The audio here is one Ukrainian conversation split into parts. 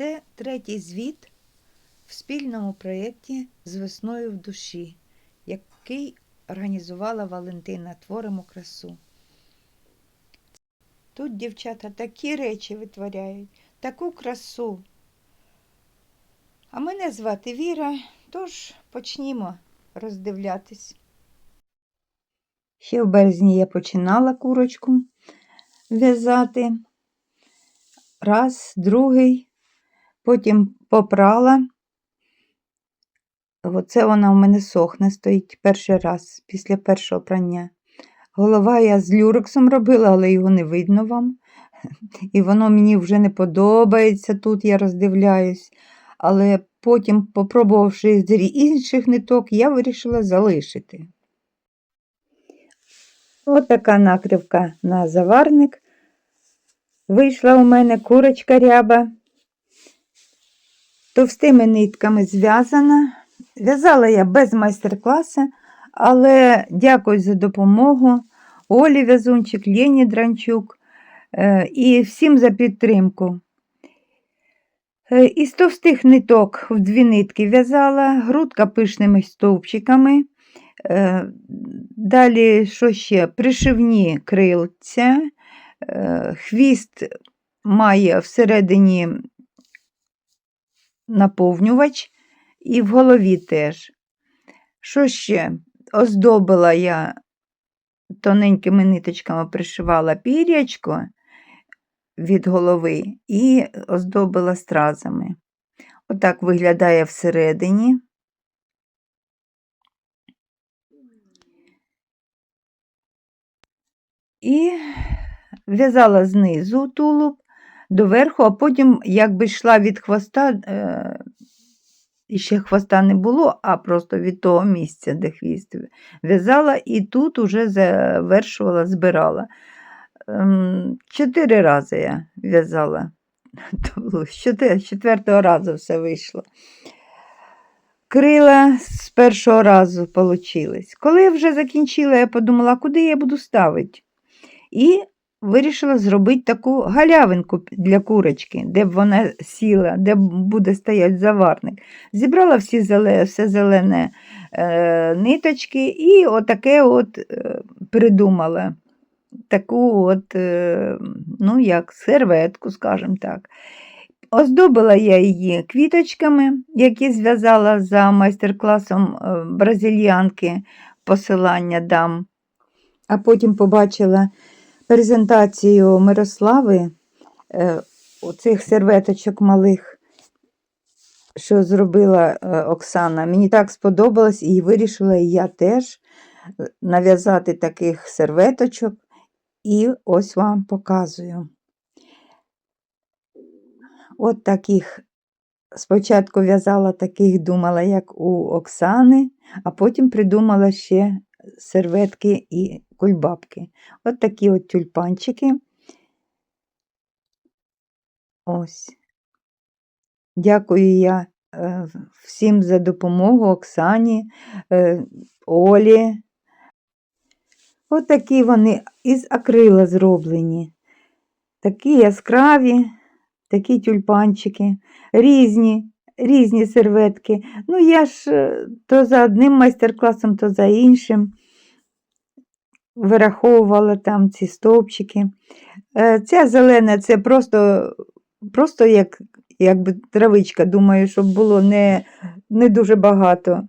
Це третій звіт в спільному проєкті з весною в душі, який організувала Валентина Творимо красу. Тут дівчата такі речі витворяють, таку красу. А мене звати Віра, тож почнімо роздивлятись. Ще в березні я починала курочку в'язати. Раз, другий, потім попрала. Оце вона у мене сохне, стоїть перший раз після першого прання. Голова я з люрексом робила, але його не видно вам. І воно мені вже не подобається, тут я роздивляюсь. Але потім, попробувавши з інших ниток, я вирішила залишити. Ось така накривка на заварник. Вийшла у мене курочка ряба. Товстими нитками зв'язана. В'язала я без майстер-класу, але дякую за допомогу Олі В'язунчик, Лені Дранчук е, і всім за підтримку. Е, Із товстих ниток в дві нитки в'язала, грудка пишними стовпчиками. Е, Далі, що ще? Пришивні крильця, е, хвіст має всередині наповнювач і в голові теж. Що ще? Оздобила я тоненькими ниточками пришивала пір'ячко від голови і оздобила стразами. Отак виглядає всередині. І в'язала знизу тулуб доверху, а потім, якби йшла від хвоста, е, і ще хвоста не було, а просто від того місця, де хвіст в'язала, і тут уже завершувала, збирала. Ем, Чотири рази я в'язала. З четвертого разу все вийшло. Крила з першого разу получились. Коли я вже закінчила, я подумала, куди я буду ставити. І вирішила зробити таку галявинку для курочки, де б вона сіла, де буде стояти заварник. Зібрала всі зеле, все зелене е, ниточки і отаке от е, придумала. Таку от, е, ну як, серветку, скажімо так. Оздобила я її квіточками, які зв'язала за майстер-класом е, бразильянки, посилання дам. А потім побачила презентацію Мирослави е, оцих серветочок малих, що зробила е, Оксана. Мені так сподобалось і вирішила я теж е, нав'язати таких серветочок. І ось вам показую. От таких. Спочатку в'язала таких, думала, як у Оксани, а потім придумала ще серветки і кульбабки. От такі от тюльпанчики. Ось. Дякую я е, всім за допомогу Оксані, е, Олі. От такі вони із акрила зроблені. Такі яскраві, такі тюльпанчики, різні, різні серветки. Ну, я ж е, то за одним майстер-класом, то за іншим вираховувала там ці стовпчики. Е, Ця зелена це просто, просто як, якби травичка, думаю, щоб було не, не дуже багато.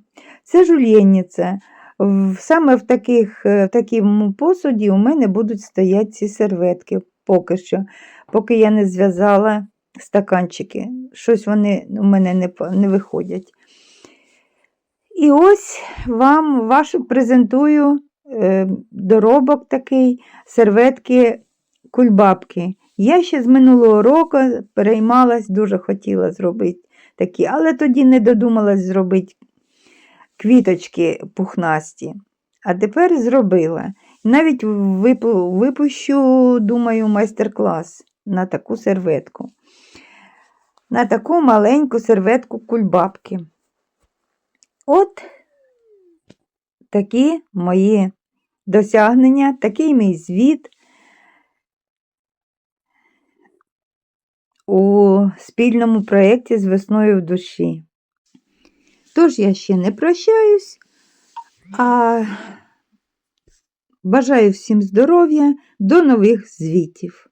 Це жульєнниця. Саме в, таких, е, в такому посуді у мене будуть стояти ці серветки поки що, поки я не зв'язала стаканчики. Щось вони у мене не, не виходять. І ось вам вашу презентую е, доробок такий, серветки кульбабки. Я ще з минулого року переймалась, дуже хотіла зробити такі, але тоді не додумалась зробити квіточки пухнасті. А тепер зробила. Навіть випу- випущу, думаю, майстер-клас на таку серветку. На таку маленьку серветку кульбабки. От такі мої досягнення, такий мій звіт. у спільному проєкті з весною в душі. Тож я ще не прощаюсь, а бажаю всім здоров'я, до нових звітів.